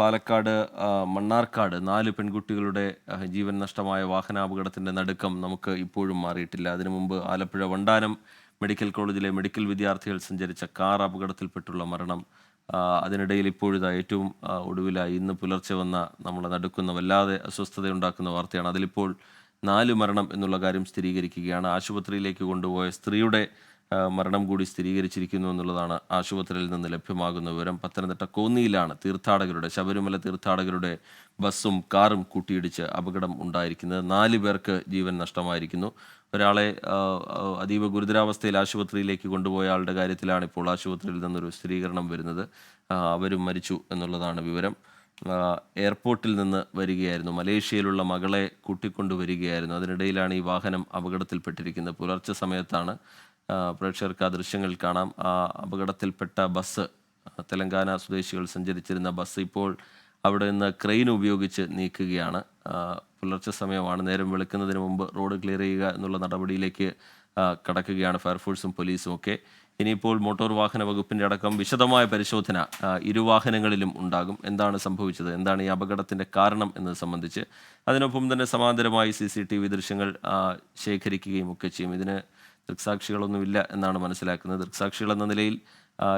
പാലക്കാട് മണ്ണാർക്കാട് നാല് പെൺകുട്ടികളുടെ ജീവൻ നഷ്ടമായ വാഹനാപകടത്തിന്റെ നടുക്കം നമുക്ക് ഇപ്പോഴും മാറിയിട്ടില്ല. അതിനു മുമ്പ് ആലപ്പുഴ വണ്ടാനം മെഡിക്കൽ കോളേജിലെ മെഡിക്കൽ വിദ്യാർത്ഥികൾ സഞ്ചരിച്ച കാർ അപകടത്തിൽപ്പെട്ടുള്ള മരണം. അതിനിടയിൽ ഇപ്പോഴിതാ ഏറ്റവും ഒടുവിലായി ഇന്ന് പുലർച്ചെ വന്ന നമ്മളെ നടുക്കുന്ന വല്ലാതെ അസ്വസ്ഥതയുണ്ടാക്കുന്ന വാർത്തയാണ്. അതിലിപ്പോൾ നാല് മരണം എന്നുള്ള കാര്യം സ്ഥിരീകരിക്കുകയാണ്. ആശുപത്രിയിലേക്ക് കൊണ്ടുപോയ സ്ത്രീയുടെ മരണം കൂടി സ്ഥിരീകരിച്ചിരിക്കുന്നു എന്നുള്ളതാണ് ആശുപത്രിയിൽ നിന്ന് ലഭ്യമാകുന്ന വിവരം. പത്തനംതിട്ട കോന്നിയിലാണ് തീർത്ഥാടകരുടെ ശബരിമല തീർത്ഥാടകരുടെ ബസ്സും കാറും കൂട്ടിയിടിച്ച് അപകടം ഉണ്ടായിരിക്കുന്നത്. നാല് പേർക്ക് ജീവൻ നഷ്ടമായിരിക്കുന്നു. ഒരാളെ അതീവ ഗുരുതരാവസ്ഥയിൽ ആശുപത്രിയിലേക്ക് കൊണ്ടുപോയ ആളുടെ കാര്യത്തിലാണ് ഇപ്പോൾ ആശുപത്രിയിൽ നിന്നൊരു സ്ഥിരീകരണം വരുന്നത്. അവരും മരിച്ചു എന്നുള്ളതാണ് വിവരം. എയർപോർട്ടിൽ നിന്ന് വരികയായിരുന്നു. മലേഷ്യയിലുള്ള മകളെ കൂട്ടിക്കൊണ്ടു വരികയായിരുന്നു അതിനിടയിലാണ് ഈ വാഹനം അപകടത്തിൽപ്പെട്ടിരിക്കുന്നത്. പുലർച്ചെ സമയത്താണ് പ്രേക്ഷകർക്ക് ആ ദൃശ്യങ്ങൾ കാണാം. ആ അപകടത്തിൽപ്പെട്ട ബസ് തെലങ്കാന സ്വദേശികൾ സഞ്ചരിച്ചിരുന്ന ബസ് ഇപ്പോൾ അവിടെ നിന്ന് ക്രെയിൻ ഉപയോഗിച്ച് നീക്കുകയാണ്. പുലർച്ചെ സമയമാണ് നേരം വെളുക്കുന്നതിന് മുമ്പ് റോഡ് ക്ലിയർ ചെയ്യുക എന്നുള്ള നടപടിയിലേക്ക് കടക്കുകയാണ് ഫയർഫോഴ്സും പോലീസും ഒക്കെ. ഇനിയിപ്പോൾ മോട്ടോർ വാഹന വകുപ്പിന്റെ അടക്കം വിശദമായ പരിശോധന ഇരുവാഹനങ്ങളിലും ഉണ്ടാകും. എന്താണ് സംഭവിച്ചത്? എന്താണ് ഈ അപകടത്തിന്റെ കാരണം എന്നത് സംബന്ധിച്ച്. അതിനൊപ്പം തന്നെ സമാന്തരമായി സി ദൃശ്യങ്ങൾ ശേഖരിക്കുകയും ഒക്കെ ചെയ്യും. ഇതിന് ദൃക്സാക്ഷികളൊന്നുമില്ല എന്നാണ് മനസ്സിലാക്കുന്നത്. ദൃക്സാക്ഷികൾ എന്ന നിലയിൽ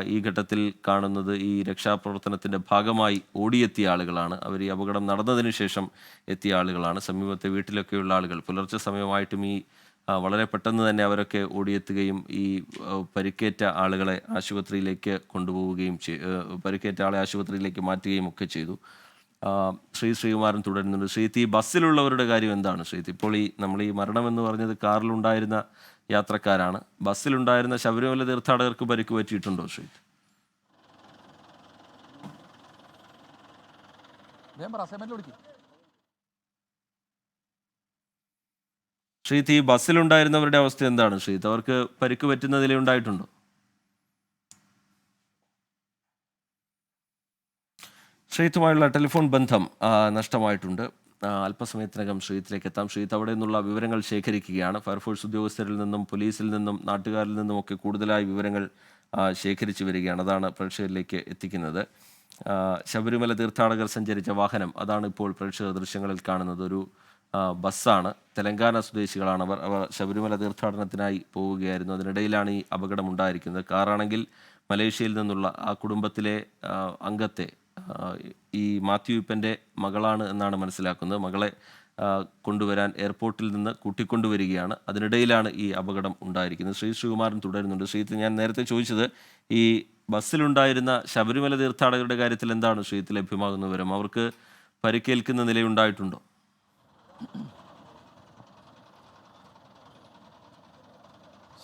ഈ ഘട്ടത്തിൽ കാണുന്നത് ഈ രക്ഷാപ്രവർത്തനത്തിന്റെ ഭാഗമായി ഓടിയെത്തിയ ആളുകളാണ്. അവർ ഈ അപകടം നടന്നതിന് ശേഷം എത്തിയ ആളുകളാണ്. സമീപത്തെ വീട്ടിലൊക്കെയുള്ള ആളുകൾ. പുലർച്ചെ സമയമായിട്ടും ഈ വളരെ പെട്ടെന്ന് തന്നെ അവരൊക്കെ ഓടിയെത്തുകയും ഈ പരിക്കേറ്റ ആളുകളെ ആശുപത്രിയിലേക്ക് കൊണ്ടുപോവുകയും ചെയ്- പരിക്കേറ്റ ആളെ ആശുപത്രിയിലേക്ക് മാറ്റുകയും ഒക്കെ ചെയ്തു. ശ്രീ ശ്രീകുമാരൻ തുടരുന്നുണ്ട്. ശ്രീത്തി ബസ്സിലുള്ളവരുടെ കാര്യം എന്താണ്? ശ്രീത്തി ഇപ്പോൾ ഈ നമ്മൾ ഈ മരണം എന്ന് പറഞ്ഞത് കാറിലുണ്ടായിരുന്ന യാത്രക്കാരാണ്. ബസ്സിലുണ്ടായിരുന്ന ശബരിമല തീർത്ഥാടകർക്ക് പരിക്ക് പറ്റിയിട്ടുണ്ടോ ശ്രീത് ശ്രീത് ഈ ബസ്സിലുണ്ടായിരുന്നവരുടെ അവസ്ഥ എന്താണ് ശ്രീത് അവർക്ക് പരിക്ക് പറ്റുന്നതിലേ ഉണ്ടായിട്ടുണ്ടോ? ശ്രീത്തുമായുള്ള ടെലിഫോൺ ബന്ധം നഷ്ടമായിട്ടുണ്ട്. അല്പസമയത്തിനകം ശ്രീത്തിലേക്ക് എത്താം. ശ്രീത്ത് അവിടെ നിന്നുള്ള വിവരങ്ങൾ ശേഖരിക്കുകയാണ്. ഫയർഫോഴ്സ് ഉദ്യോഗസ്ഥരിൽ നിന്നും പോലീസിൽ നിന്നും നാട്ടുകാരിൽ നിന്നും ഒക്കെ കൂടുതലായി വിവരങ്ങൾ ശേഖരിച്ചു വരികയാണ്. അതാണ് പ്രേക്ഷകരിലേക്ക് എത്തിക്കുന്നത്. ശബരിമല തീർത്ഥാടകർ സഞ്ചരിച്ച വാഹനം അതാണ് ഇപ്പോൾ പ്രേക്ഷക ദൃശ്യങ്ങളിൽ കാണുന്നത്. ഒരു ബസ്സാണ്. തെലങ്കാന സ്വദേശികളാണ് അവർ. അവർ ശബരിമല തീർത്ഥാടനത്തിനായി പോവുകയായിരുന്നു. അതിനിടയിലാണ് ഈ അപകടം ഉണ്ടായിരിക്കുന്നത്. കാറാണെങ്കിൽ മലേഷ്യയിൽ നിന്നുള്ള ആ കുടുംബത്തിലെ അംഗത്തെ ഈ മാത്യു ഇപ്പന്റെ മകളാണ് എന്നാണ് മനസ്സിലാക്കുന്നത്. മകളെ കൊണ്ടുവരാൻ എയർപോർട്ടിൽ നിന്ന് കൂട്ടിക്കൊണ്ടുവരികയാണ്. അതിനിടയിലാണ് ഈ അപകടം ഉണ്ടായിരിക്കുന്നത്. ശ്രീ ശ്രീകുമാരൻ തുടരുന്നുണ്ട്. ശ്രീത്ത് ഞാൻ നേരത്തെ ചോദിച്ചത് ഈ ബസ്സിലുണ്ടായിരുന്ന ശബരിമല തീർത്ഥാടകരുടെ കാര്യത്തിൽ എന്താണ് ശ്രീത്ത് ലഭ്യമാകുന്ന വിവരം? അവർക്ക് പരിക്കേൽക്കുന്ന നിലയുണ്ടായിട്ടുണ്ടോ?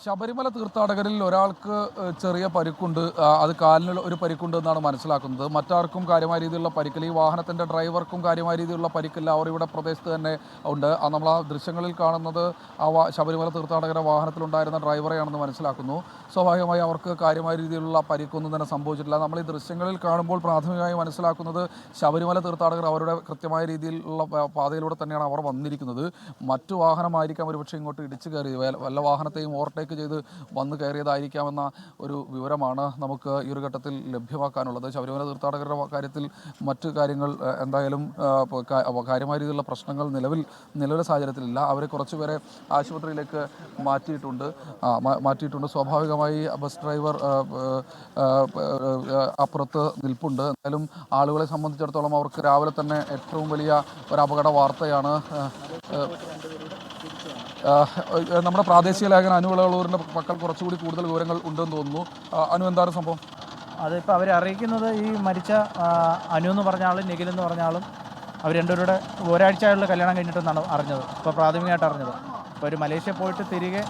ശബരിമല തീർത്ഥാടകരിൽ ഒരാൾക്ക് ചെറിയ പരിക്കുണ്ട്. അത് കാലിന് ഒരു പരിക്കുണ്ട് എന്നാണ് മനസ്സിലാക്കുന്നത്. മറ്റാർക്കും കാര്യമായ രീതിയിലുള്ള പരിക്കില്ല. ഈ വാഹനത്തിന്റെ ഡ്രൈവർക്കും കാര്യമായ രീതിയിലുള്ള പരിക്കില്ല. അവർ ഇവിടെ പ്രദേശത്ത് തന്നെ ഉണ്ട്. നമ്മൾ ആ ദൃശ്യങ്ങളിൽ കാണുന്നത് ആ ശബരിമല തീർത്ഥാടകരുടെ വാഹനത്തിലുണ്ടായിരുന്ന ഡ്രൈവറെയാണെന്ന് മനസ്സിലാക്കുന്നു. സ്വാഭാവികമായി അവർക്ക് കാര്യമായ രീതിയിലുള്ള പരിക്കൊന്നും തന്നെ സംഭവിച്ചിട്ടില്ല. നമ്മൾ ഈ ദൃശ്യങ്ങളിൽ കാണുമ്പോൾ പ്രാഥമികമായി മനസ്സിലാക്കുന്നത് ശബരിമല തീർത്ഥാടകർ അവരുടെ കൃത്യമായ രീതിയിലുള്ള പാതയിലൂടെ തന്നെയാണ് അവർ വന്നിരിക്കുന്നത്. മറ്റു വാഹനമായിരിക്കാം ഒരുപക്ഷെ ഇങ്ങോട്ട് ഇടിച്ചു കയറി വല്ല വാഹനത്തെയും ഓവർടേക്ക് ചെയ്ത് വന്നു കയറിയതായിരിക്കാമെന്ന ഒരു വിവരമാണ് നമുക്ക് ഈ ഒരു ഘട്ടത്തിൽ ലഭ്യമാക്കാനുള്ളത്. ശബരിമല തീർത്ഥാടകരുടെ കാര്യത്തിൽ മറ്റു കാര്യങ്ങൾ എന്തായാലും കാര്യമായ രീതിയിലുള്ള പ്രശ്നങ്ങൾ നിലവിൽ നിലവിലെ സാഹചര്യത്തിലില്ല. അവരെ കുറച്ചുപേരെ ആശുപത്രിയിലേക്ക് മാറ്റിയിട്ടുണ്ട്. മാറ്റിയിട്ടുണ്ട്. സ്വാഭാവികമായി ബസ് ഡ്രൈവർ അപ്പുറത്ത് നിൽപ്പുണ്ട്. എന്തായാലും ആളുകളെ സംബന്ധിച്ചിടത്തോളം അവർക്ക് രാവിലെ തന്നെ ഏറ്റവും വലിയ ഒരു അപകട വാർത്തയാണ് നമ്മുടെ പ്രാദേശിക ലേഖന അനു വിളകളൂരിന്റെ പക്കൽ കുറച്ചുകൂടി കൂടുതൽ വിവരങ്ങൾ ഉണ്ടെന്ന് തോന്നുന്നു. അനു എന്താണ് സംഭവം? അതിപ്പോൾ അവരെ അറിയിക്കുന്നത് ഈ മരിച്ച അനു എന്ന് പറഞ്ഞ ആളും നിഖിൽ എന്ന് പറഞ്ഞാലും ആളും അവർ രണ്ടുപേരുടെ ഒരാഴ്ച ആയുള്ള കല്യാണം കഴിഞ്ഞിട്ടെന്നാണ് അറിഞ്ഞത്. ഇപ്പോൾ പ്രാഥമികമായിട്ട് അറിഞ്ഞത്. ഇപ്പോൾ ഒരു മലേഷ്യ പോയിട്ട് തിരികെ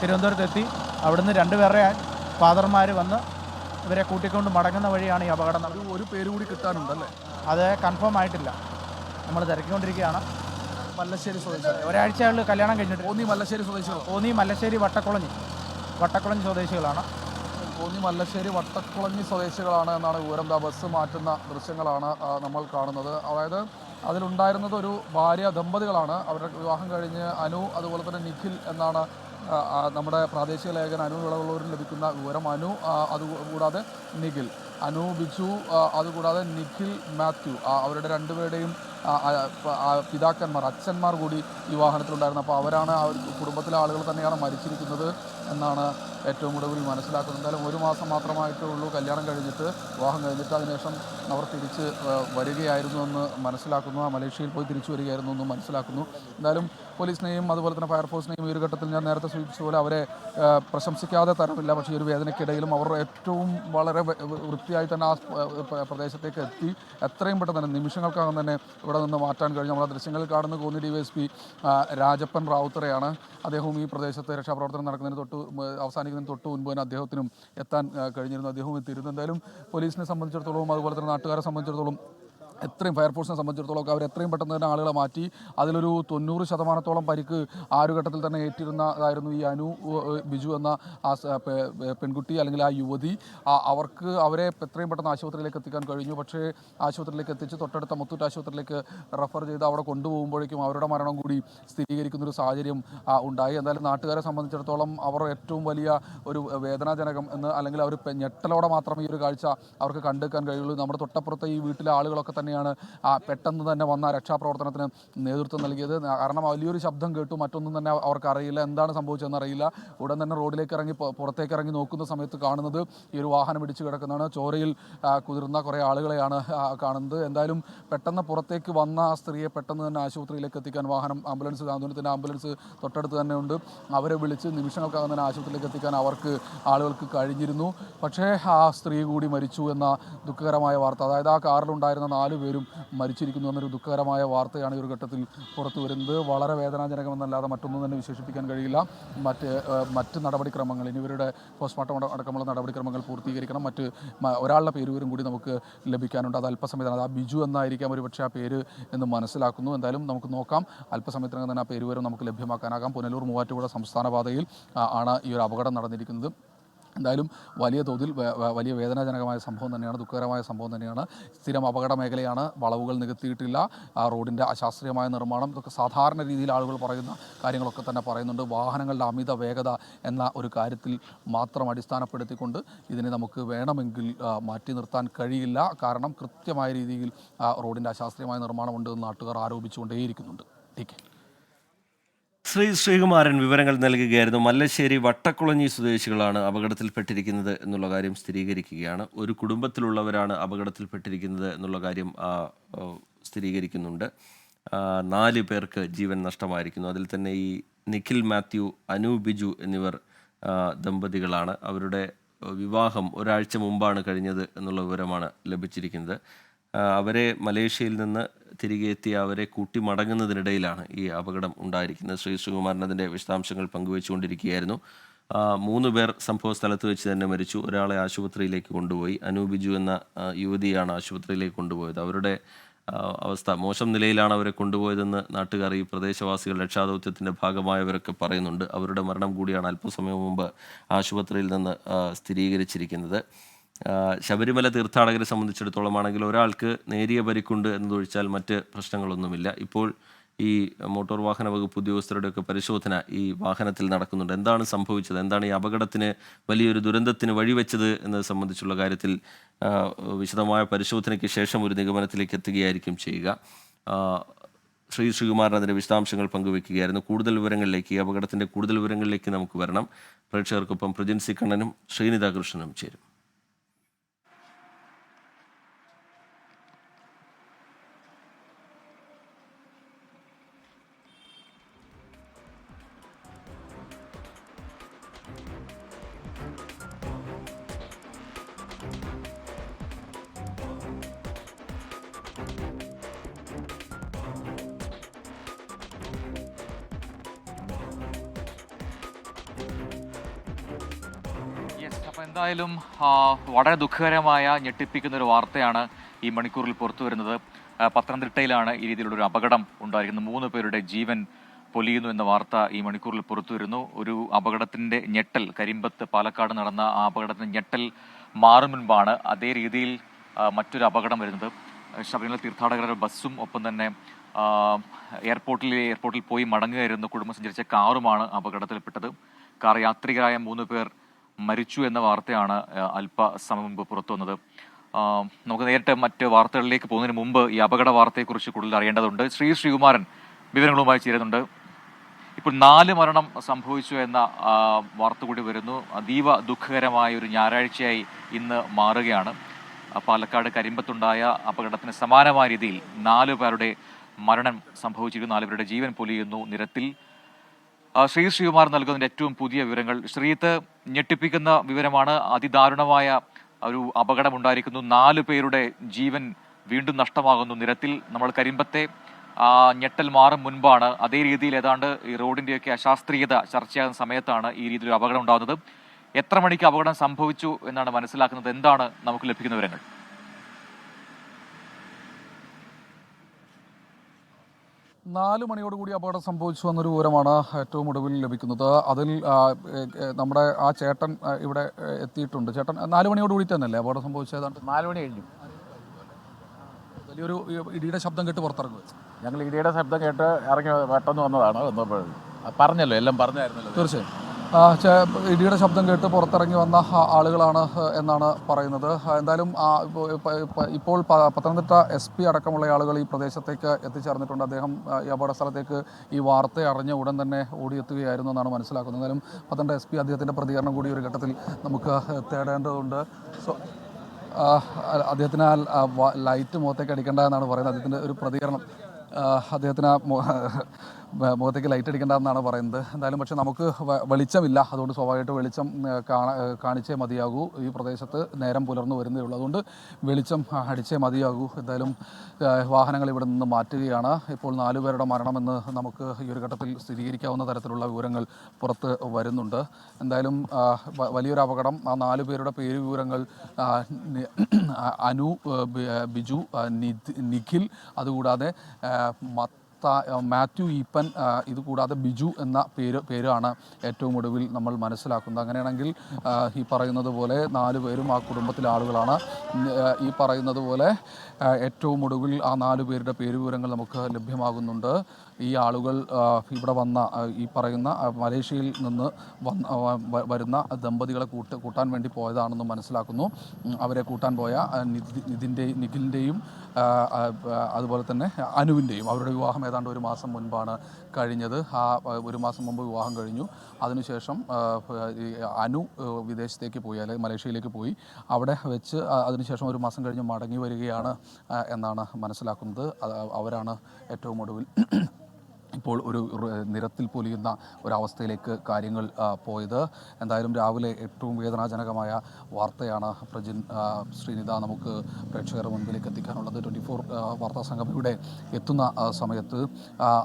തിരുവനന്തപുരത്ത് എത്തി. തിരുവനന്തപുരത്തെത്തി അവിടുന്ന് രണ്ടുപേരുടെ ഫാദർമാർ വന്ന് ഇവരെ കൂട്ടിക്കൊണ്ട് മടങ്ങുന്ന വഴിയാണ് ഈ അപകടം നടന്നത്. ഒരു പേര് കൂടി കിട്ടാനുണ്ടല്ലേ? അത് കൺഫേം ആയിട്ടില്ല. നമ്മൾ തിരക്കിക്കൊണ്ടിരിക്കുകയാണ്. മല്ലശ്ശേരി സ്വദേശികൾ ഒരാഴ്ചയുള്ള കല്യാണം കഴിഞ്ഞിട്ട്. ഓന്നി മല്ലശ്ശേരി സ്വദേശികൾ ഓന്നി മല്ലശ്ശേരി വട്ടക്കുളഞ്ഞി. വട്ടക്കുളഞ്ഞി സ്വദേശികളാണ്. ഓന്നി മല്ലശ്ശേരി വട്ടക്കുളഞ്ഞി സ്വദേശികളാണ് എന്നാണ് വിവരം. ദാ ബസ് മാറ്റുന്ന ദൃശ്യങ്ങളാണ് നമ്മൾ കാണുന്നത്. അതായത് അതിലുണ്ടായിരുന്നത് ഒരു ഭാര്യ ദമ്പതികളാണ്. അവരുടെ വിവാഹം കഴിഞ്ഞ് അനു അതുപോലെ തന്നെ നിഖിൽ എന്നാണ് നമ്മുടെ പ്രാദേശിക ലേഖൻ അനു വിളവള്ളൂരിൽ ലഭിക്കുന്ന വിവരം. അനു അതുകൂടാതെ നിഖിൽ. അനു ബിജു അതുകൂടാതെ നിഖിൽ മാത്യു അവരുടെ രണ്ടുപേരുടെയും പിതാക്കന്മാർ അച്ഛന്മാർ കൂടി ഈ വാഹനത്തിലുണ്ടായിരുന്നു. അപ്പോൾ അവരാണ് ആ കുടുംബത്തിലെ ആളുകൾ തന്നെയാണ് മരിച്ചിരിക്കുന്നത് എന്നാണ് ഏറ്റവും കൂടുതൽ മനസ്സിലാക്കുന്നത്. എന്തായാലും ഒരു മാസം മാത്രമായിട്ടേ ഉള്ളൂ. കല്യാണം കഴിഞ്ഞിട്ട് വിവാഹം കഴിഞ്ഞിട്ട് അതിനുശേഷം അവർ തിരിച്ച് വരികയായിരുന്നു എന്ന് മനസ്സിലാക്കുന്നു. ആ മലേഷ്യയിൽ പോയി തിരിച്ചു വരികയായിരുന്നു എന്ന് മനസ്സിലാക്കുന്നു. എന്തായാലും പോലീസിനെയും അതുപോലെ തന്നെ ഫയർഫോഴ്സിനെയും ഈ ഒരു ഘട്ടത്തിൽ ഞാൻ നേരത്തെ സൂചിപ്പിച്ച പോലെ അവരെ പ്രശംസിക്കാതെ തരമില്ല. പക്ഷേ ഈ ഒരു വേദനയ്ക്കിടയിലും അവർ ഏറ്റവും വളരെ വൃത്തിയായി തന്നെ ആ പ്രദേശത്തേക്ക് എത്തി. എത്രയും പെട്ടെന്ന് തന്നെ നിമിഷങ്ങൾക്കകം തന്നെ ഇവിടെ നിന്ന് മാറ്റാൻ കഴിഞ്ഞു. നമ്മുടെ ദൃശ്യങ്ങളിൽ കാണുന്ന Konni D Y S P Rajappan റാവുത്തറയാണ്. അദ്ദേഹവും ഈ പ്രദേശത്ത് രക്ഷാപ്രവർത്തനം നടക്കുന്നതിന് തൊട്ട് അവസാനിക്കുന്നതിന് തൊട്ട് മുൻപ് തന്നെ അദ്ദേഹത്തിനും എത്താൻ കഴിഞ്ഞിരുന്നു. അദ്ദേഹവും എത്തിയിരുന്നു. എന്തായാലും പോലീസിനെ സംബന്ധിച്ചിടത്തോളം അതുപോലെ തന്നെ നാട്ടുകാരെ സംബന്ധിച്ചിടത്തോളം എത്രയും ഫയർഫോഴ്സിനെ സംബന്ധിച്ചിടത്തോളം അവർ എത്രയും പെട്ടെന്ന് തന്നെ ആളുകളെ മാറ്റി. അതിലൊരു തൊണ്ണൂറ് ശതമാനത്തോളം പരിക്ക് ആ ഒരു ഘട്ടത്തിൽ തന്നെ ഏറ്റിരുന്നതായിരുന്നു ഈ അനു ബിജു എന്ന ആ പെൺകുട്ടി അല്ലെങ്കിൽ ആ യുവതി. അവർക്ക് അവരെ എത്രയും പെട്ടെന്ന് ആശുപത്രിയിലേക്ക് എത്തിക്കാൻ കഴിഞ്ഞു. പക്ഷേ ആശുപത്രിയിലേക്ക് എത്തിച്ച് തൊട്ടടുത്ത മുത്തൂറ്റ് ആശുപത്രിയിലേക്ക് റെഫർ ചെയ്ത് അവിടെ കൊണ്ടുപോകുമ്പോഴേക്കും അവരുടെ മരണം കൂടി സ്ഥിരീകരിക്കുന്ന ഒരു സാഹചര്യം ഉണ്ടായി. എന്തായാലും നാട്ടുകാരെ സംബന്ധിച്ചിടത്തോളം അവർ ഏറ്റവും വലിയ ഒരു വേദനാജനകം എന്ന് അല്ലെങ്കിൽ അവർ ഞെട്ടലോടെ മാത്രമേ ഈ ഒരു കാഴ്ച അവർക്ക് കണ്ടെടുക്കാൻ കഴിയുള്ളൂ. നമ്മുടെ തൊട്ടപ്പുറത്തെ ഈ വീട്ടിലെ ആളുകളൊക്കെ തന്നെയാണ് ആ പെട്ടെന്ന് തന്നെ വന്ന രക്ഷാപ്രവർത്തനത്തിന് നേതൃത്വം നൽകിയത്. കാരണം വലിയൊരു ശബ്ദം കേട്ടു. മറ്റൊന്നും തന്നെ അവർക്ക് അറിയില്ല. എന്താണ് സംഭവിച്ചതെന്ന് അറിയില്ല. ഉടൻ തന്നെ റോഡിലേക്ക് ഇറങ്ങി പുറത്തേക്ക് ഇറങ്ങി നോക്കുന്ന സമയത്ത് കാണുന്നത് ഈ ഒരു വാഹനം ഇടിച്ചു കിടക്കുന്നതാണ്. ചോരയിൽ കുതിർന്ന കുറേ ആളുകളെയാണ് കാണുന്നത്. എന്തായാലും പെട്ടെന്ന് പുറത്തേക്ക് വന്ന ആ സ്ത്രീയെ പെട്ടെന്ന് തന്നെ ആശുപത്രിയിലേക്ക് എത്തിക്കാൻ വാഹനം ആംബുലൻസ് കാന്തപുരത്തിന്റെ ആംബുലൻസ് തൊട്ടടുത്ത് തന്നെ ഉണ്ട്. അവരെ വിളിച്ച് നിമിഷങ്ങൾക്കകം തന്നെ ആശുപത്രിയിലേക്ക് എത്തിക്കാൻ അവർക്ക് ആളുകൾക്ക് കഴിഞ്ഞിരുന്നു. പക്ഷേ ആ സ്ത്രീ കൂടി മരിച്ചു എന്ന ദുഃഖകരമായ വാർത്ത. അതായത് ആ കാറിലുണ്ടായിരുന്ന നാല് പേരും മരിച്ചിരിക്കുന്നു എന്നൊരു ദുഃഖകരമായ വാർത്തയാണ് ഈ ഒരു ഘട്ടത്തിൽ പുറത്തു വരുന്നത്. വളരെ വേദനാജനകമെന്നല്ലാതെ മറ്റൊന്നും തന്നെ വിശേഷിപ്പിക്കാൻ കഴിയില്ല. മറ്റ് മറ്റ് നടപടിക്രമങ്ങൾ ഇനി ഇവരുടെ പോസ്റ്റ്മോർട്ടം അട- അടക്കമുള്ള നടപടിക്രമങ്ങൾ പൂർത്തീകരിക്കണം. മറ്റ് ഒരാളുടെ പേരുവരും കൂടി നമുക്ക് ലഭിക്കാനുണ്ട്. അത് അല്പസമയത്താണ് അത് ആ ബിജു എന്നായിരിക്കാം ഒരു പക്ഷേ ആ പേര് എന്ന് മനസ്സിലാക്കുന്നു. എന്തായാലും നമുക്ക് നോക്കാം. അല്പസമയത്തിനകം തന്നെ ആ പേരുവരും നമുക്ക് ലഭ്യമാക്കാനാകാം. പുനലൂർ മൂവാറ്റുപുഴ സംസ്ഥാന പാതയിൽ ആണ് ഈ ഒരു അപകടം നടന്നിരിക്കുന്നത്. എന്തായാലും വലിയ തോതിൽ വലിയ വേദനാജനകമായ സംഭവം തന്നെയാണ് ദുഃഖകരമായ സംഭവം തന്നെയാണ്. സ്ഥിരം അപകട മേഖലയാണ് വളവുകൾ നികത്തിയിട്ടില്ല. റോഡിന്റെ അശാസ്ത്രീയമായ നിർമ്മാണം ഇതൊക്കെ സാധാരണ രീതിയിൽ ആളുകൾ പറയുന്ന കാര്യങ്ങളൊക്കെ തന്നെ പറയുന്നുണ്ട്. വാഹനങ്ങളുടെ അമിത വേഗത എന്ന ഒരു കാര്യത്തിൽ മാത്രം അടിസ്ഥാനപ്പെടുത്തിക്കൊണ്ട് ഇതിനെ നമുക്ക് വേണമെങ്കിൽ മാറ്റി നിർത്താൻ കഴിയില്ല. കാരണം കൃത്യമായ രീതിയിൽ റോഡിന്റെ അശാസ്ത്രീയമായ നിർമ്മാണമുണ്ട് എന്ന് നാട്ടുകാർ ആരോപിച്ചുകൊണ്ടേയിരിക്കുന്നുണ്ട്. ടി ശ്രീ ശ്രീകുമാരൻ വിവരങ്ങൾ നൽകുകയായിരുന്നു. മല്ലശ്ശേരി വട്ടക്കുളഞ്ഞി സ്വദേശികളാണ് അപകടത്തിൽപ്പെട്ടിരിക്കുന്നത് എന്നുള്ള കാര്യം സ്ഥിരീകരിക്കുകയാണ്. ഒരു കുടുംബത്തിലുള്ളവരാണ് അപകടത്തിൽപ്പെട്ടിരിക്കുന്നത് എന്നുള്ള കാര്യം സ്ഥിരീകരിക്കുന്നുണ്ട്. നാല് പേർക്ക് ജീവൻ നഷ്ടമായിരിക്കുന്നു. അതിൽ തന്നെ ഈ നിഖിൽ മാത്യു അനു ബിജു എന്നിവർ ദമ്പതികളാണ്. അവരുടെ വിവാഹം ഒരാഴ്ച മുമ്പാണ് കഴിഞ്ഞത് എന്നുള്ള വിവരമാണ് ലഭിച്ചിരിക്കുന്നത്. അവരെ മലേഷ്യയിൽ നിന്ന് തിരികെ എത്തി അവരെ കൂട്ടി മടങ്ങുന്നതിനിടയിലാണ് ഈ അപകടം ഉണ്ടായിരിക്കുന്നത്. ശ്രീ സുകുമാരൻ അതിന്റെ വിശദാംശങ്ങൾ പങ്കുവച്ചുകൊണ്ടിരിക്കുകയായിരുന്നു. മൂന്ന് പേർ സംഭവ സ്ഥലത്ത് വെച്ച് തന്നെ മരിച്ചു. ഒരാളെ ആശുപത്രിയിലേക്ക് കൊണ്ടുപോയി. അനൂബിജു എന്ന യുവതിയാണ് ആശുപത്രിയിലേക്ക് കൊണ്ടുപോയത്. അവരുടെ അവസ്ഥ മോശം നിലയിലാണ് അവരെ കൊണ്ടുപോയതെന്ന് നാട്ടുകാർ ഈ പ്രദേശവാസികൾ രക്ഷാദൗത്യത്തിന്റെ ഭാഗമായവരൊക്കെ പറയുന്നുണ്ട്. അവരുടെ മരണം കൂടിയാണ് അല്പസമയം മുമ്പ് ആശുപത്രിയിൽ നിന്ന് സ്ഥിരീകരിച്ചിരിക്കുന്നത്. ശബരിമല തീർത്ഥാടകരെ സംബന്ധിച്ചിടത്തോളം ആണെങ്കിൽ ഒരാൾക്ക് നേരിയ പരിക്കുണ്ട് എന്നതൊഴിച്ചാൽ മറ്റ് പ്രശ്നങ്ങളൊന്നുമില്ല. ഇപ്പോൾ ഈ മോട്ടോർ വാഹന വകുപ്പ് ഉദ്യോഗസ്ഥരുടെയൊക്കെ പരിശോധന ഈ വാഹനത്തിൽ നടക്കുന്നുണ്ട്. എന്താണ് സംഭവിച്ചത്? എന്താണ് ഈ അപകടത്തിന് വലിയൊരു ദുരന്തത്തിന് വഴിവെച്ചത് എന്നത് സംബന്ധിച്ചുള്ള കാര്യത്തിൽ വിശദമായ പരിശോധനയ്ക്ക് ശേഷം ഒരു നിഗമനത്തിലേക്ക് എത്തുകയായിരിക്കും ചെയ്യുക. ശ്രീ ശ്രീകുമാരൻ അതിന്റെ വിശദാംശങ്ങൾ പങ്കുവെക്കുകയായിരുന്നു കൂടുതൽ വിവരങ്ങളിലേക്ക് ഈ അപകടത്തിന്റെ കൂടുതൽ വിവരങ്ങളിലേക്ക് നമുക്ക് വരണം. പ്രേക്ഷകർക്കൊപ്പം പ്രജിൻസി കണ്ണനും ശ്രീനിത കൃഷ്ണനും ചേരും. എന്തായാലും വളരെ ദുഃഖകരമായ ഞെട്ടിപ്പിക്കുന്ന ഒരു വാർത്തയാണ് ഈ മണിക്കൂറിൽ പുറത്തു വരുന്നത് പത്തനംതിട്ടയിലാണ് ഈ രീതിയിലുള്ള ഒരു അപകടം ഉണ്ടായിരിക്കുന്നത്. മൂന്ന് പേരുടെ ജീവൻ പൊലിയുന്നു എന്ന വാർത്ത ഈ മണിക്കൂറിൽ പുറത്തു വരുന്നു ഒരു അപകടത്തിന്റെ ഞെട്ടൽ കരിമ്പത്ത് പാലക്കാട് നടന്ന ആ അപകടത്തിന്റെ ഞെട്ടൽ മാറും മുൻപാണ് അതേ രീതിയിൽ മറ്റൊരു അപകടം വരുന്നത്. ശബരിമല തീർത്ഥാടകരുടെ ബസ്സും ഒപ്പം തന്നെ എയർപോർട്ടിൽ എയർപോർട്ടിൽ പോയി മടങ്ങുകയായിരുന്നു. കുടുംബം സഞ്ചരിച്ച കാറുമാണ് അപകടത്തിൽപ്പെട്ടത്. കാർ യാത്രികരായ മൂന്ന് പേർ മരിച്ചു എന്ന വാർത്തയാണ് അല്പസമയം മുമ്പ് പുറത്തു വന്നത് നമുക്ക് നേരിട്ട് മറ്റ് വാർത്തകളിലേക്ക് പോകുന്നതിന് മുമ്പ് ഈ അപകട വാർത്തയെക്കുറിച്ച് കൂടുതൽ അറിയേണ്ടതുണ്ട്. ശ്രീ ശ്രീകുമാരൻ വിവരങ്ങളുമായി ചേരുന്നുണ്ട്. ഇപ്പോൾ നാല് മരണം സംഭവിച്ചു എന്ന വാർത്ത കൂടി വരുന്നു. അതീവ ദുഃഖകരമായ ഒരു ഞായറാഴ്ചയായി ഇന്ന് മാറുകയാണ്. പാലക്കാട് കരിമ്പത്തുണ്ടായ അപകടത്തിന് സമാനമായ രീതിയിൽ നാല് പേരുടെ മരണം സംഭവിച്ചിരിക്കുന്നു. നാലുപേരുടെ ജീവൻ പൊലിയുന്നു നിരത്തിൽ. ശ്രീ ശ്രീകുമാർ നൽകുന്നതിന്റെ ഏറ്റവും പുതിയ വിവരങ്ങൾ. ശ്രീത്ത് ഞെട്ടിപ്പിക്കുന്ന വിവരമാണ്. അതിദാരുണമായ ഒരു അപകടം ഉണ്ടായിരിക്കുന്നു നാല് പേരുടെ ജീവൻ വീണ്ടും നഷ്ടമാകുന്നു നിരത്തിൽ. നമ്മൾ കരിമ്പത്തെ ഞെട്ടൽ മാറും മുൻപാണ്. അതേ രീതിയിൽ ഏതാണ്ട് ഈ റോഡിന്റെയൊക്കെ അശാസ്ത്രീയത ചർച്ചയാകുന്ന സമയത്താണ് ഈ രീതിയിൽ അപകടം ഉണ്ടാകുന്നത്. എത്ര മണിക്ക് അപകടം സംഭവിച്ചു എന്നാണ് മനസ്സിലാക്കുന്നത്. എന്താണ് നമുക്ക് ലഭിക്കുന്ന വിവരങ്ങൾ? നാല് മണിയോടുകൂടി അപകടം സംഭവിച്ചു എന്നൊരു വിവരമാണ് ഏറ്റവും ഒടുവിൽ ലഭിക്കുന്നത്. അതിൽ നമ്മുടെ ആ ചേട്ടൻ ഇവിടെ എത്തിയിട്ടുണ്ട്. ചേട്ടൻ നാല് മണിയോട് കൂടി തന്നെയല്ലേ അപകടം സംഭവിച്ചത്? നാല് മണി കഴിഞ്ഞു. വലിയൊരു ഇടിയുടെ ശബ്ദം കേട്ട് പുറത്തിറങ്ങുക ഞങ്ങൾ ഇടിയുടെ ശബ്ദം കേട്ട് ഇറങ്ങി പെട്ടെന്ന് വന്നതാണ് പറഞ്ഞല്ലോ എല്ലാം പറഞ്ഞായിരുന്നല്ലോ. തീർച്ചയായും. ഇടിയുടെ ശബ്ദം കേട്ട് പുറത്തിറങ്ങി വന്ന ആളുകളാണ് എന്നാണ് പറയുന്നത്. എന്തായാലും ഇപ്പോൾ പത്തനംതിട്ട എസ് പി അടക്കമുള്ള ആളുകൾ ഈ പ്രദേശത്തേക്ക് എത്തിച്ചേർന്നിട്ടുണ്ട്. അദ്ദേഹം ഈ അപകട സ്ഥലത്തേക്ക് ഈ വാർത്ത അറിഞ്ഞ ഉടൻ തന്നെ ഓടിയെത്തുകയായിരുന്നു എന്നാണ് മനസ്സിലാക്കുന്നത്. എന്തായാലും പത്തനംതിട്ട എസ് പി അദ്ദേഹത്തിന്റെ പ്രതികരണം കൂടി ഒരു ഘട്ടത്തിൽ നമുക്ക് തേടേണ്ടതുണ്ട്. സോ അദ്ദേഹത്തിന് ആ ലൈറ്റ് മുഖത്തേക്ക് അടിക്കേണ്ട എന്നാണ് പറയുന്നത്. അദ്ദേഹത്തിന്റെ ഒരു പ്രതികരണം അദ്ദേഹത്തിന് മുഖത്തേക്ക് ലൈറ്റ് അടിക്കേണ്ട എന്നാണ് പറയുന്നത്. എന്തായാലും പക്ഷേ നമുക്ക് വെളിച്ചമില്ല. അതുകൊണ്ട് സ്വാഭാവികമായിട്ട് വെളിച്ചം കാണാ കാണിച്ചേ മതിയാകൂ. ഈ പ്രദേശത്ത് നേരം പുലർന്നു വരുന്നേ ഉള്ളൂ. അതുകൊണ്ട് വെളിച്ചം അടിച്ചേ മതിയാകൂ. എന്തായാലും വാഹനങ്ങൾ ഇവിടെ നിന്ന് മാറ്റുകയാണ്. ഇപ്പോൾ നാലുപേരുടെ മരണമെന്ന് നമുക്ക് ഈ ഒരു ഘട്ടത്തിൽ സ്ഥിരീകരിക്കാവുന്ന തരത്തിലുള്ള വിവരങ്ങൾ പുറത്ത് വരുന്നുണ്ട്. എന്തായാലും വലിയൊരു അപകടം. ആ നാലു പേരുടെ പേര് വിവരങ്ങൾ അനു ബിജു നിഖിൽ. അതുകൂടാതെ മത്ത മാത്യു ഈപ്പൻ ഇതുകൂടാതെ ബിജു എന്ന പേര് പേരാണ് ഏറ്റവും ഒടുവിൽ നമ്മൾ മനസ്സിലാക്കുന്നത്. അങ്ങനെയാണെങ്കിൽ ഈ പറയുന്നത് പോലെ നാല് പേരും ആ കുടുംബത്തിലെ ആളുകളാണ്. ഈ പറയുന്നത് പോലെ ഏറ്റവും ഒടുവിൽ ആ നാല് പേരുടെ പേര് വിവരങ്ങൾ നമുക്ക് ലഭ്യമാകുന്നുണ്ട്. ഈ ആളുകൾ ഇവിടെ വന്ന ഈ പറയുന്ന മലേഷ്യയിൽ നിന്ന് വന്ന വരുന്ന ദമ്പതികളെ കൂട്ട് കൂട്ടാൻ വേണ്ടി പോയതാണെന്ന് മനസ്സിലാക്കുന്നു. അവരെ കൂട്ടാൻ പോയ നിതി നിതിന്റെയും നിതിന്റെ നിഖിലിന്റെയും അതുപോലെ തന്നെ അനുവിന്റെയും അവരുടെ വിവാഹം ഏതാണ്ട് ഒരു മാസം മുൻപാണ് കഴിഞ്ഞത്. ആ ഒരു മാസം മുമ്പ് വിവാഹം കഴിഞ്ഞു. അതിനുശേഷം അനു വിദേശത്തേക്ക് പോയി അല്ലെങ്കിൽ മലേഷ്യയിലേക്ക് പോയി. അവിടെ വെച്ച് അതിനുശേഷം ഒരു മാസം കഴിഞ്ഞ് മടങ്ങി വരികയാണ് എന്നാണ് മനസ്സിലാക്കുന്നത്. അവരാണ് ഏറ്റവും ഒടുവിൽ ഇപ്പോൾ ഒരു നിരത്തിൽ പൊലിയുന്ന ഒരവസ്ഥയിലേക്ക് കാര്യങ്ങൾ പോയത്. എന്തായാലും രാവിലെ ഏറ്റവും വേദനാജനകമായ വാർത്തയാണ് പ്രജിൻ ശ്രീനിത നമുക്ക് പ്രേക്ഷകരുടെ മുൻപിലേക്ക് എത്തിക്കാനുള്ളത്. ട്വന്റി ഫോർ വാർത്താ സംഘം ഇവിടെ എത്തുന്ന സമയത്ത്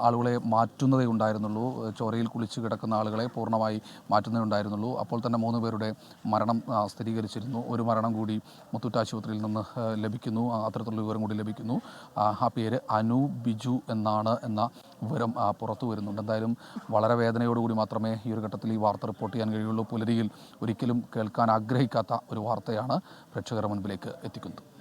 ആളുകളെ മാറ്റുന്നതേ ഉണ്ടായിരുന്നുള്ളൂ. ചോരയിൽ കുളിച്ച് കിടക്കുന്ന ആളുകളെ പൂർണമായി മാറ്റുന്നതേ ഉണ്ടായിരുന്നുള്ളൂ അപ്പോൾ തന്നെ മൂന്ന് പേരുടെ മരണം സ്ഥിരീകരിച്ചിരുന്നു. ഒരു മരണം കൂടി മുത്തൂറ്റ് ആശുപത്രിയിൽ നിന്ന് ലഭിക്കുന്നു. അത്തരത്തിലുള്ള വിവരം കൂടി ലഭിക്കുന്നു. ആ പേര് അനു ബിജു എന്നാണ് എന്ന വിവരം പുറത്തു വരുന്നുണ്ട്. എന്തായാലും വളരെ വേദനയോടുകൂടി മാത്രമേ ഈ ഒരു ഘട്ടത്തിൽ ഈ വാർത്ത റിപ്പോർട്ട് ചെയ്യാൻ കഴിയുള്ളൂ. പുലരിയിൽ ഒരിക്കലും കേൾക്കാൻ ആഗ്രഹിക്കാത്ത ഒരു വാർത്തയാണ് പ്രേക്ഷകരുടെ മുൻപിലേക്ക് എത്തിക്കുന്നത്.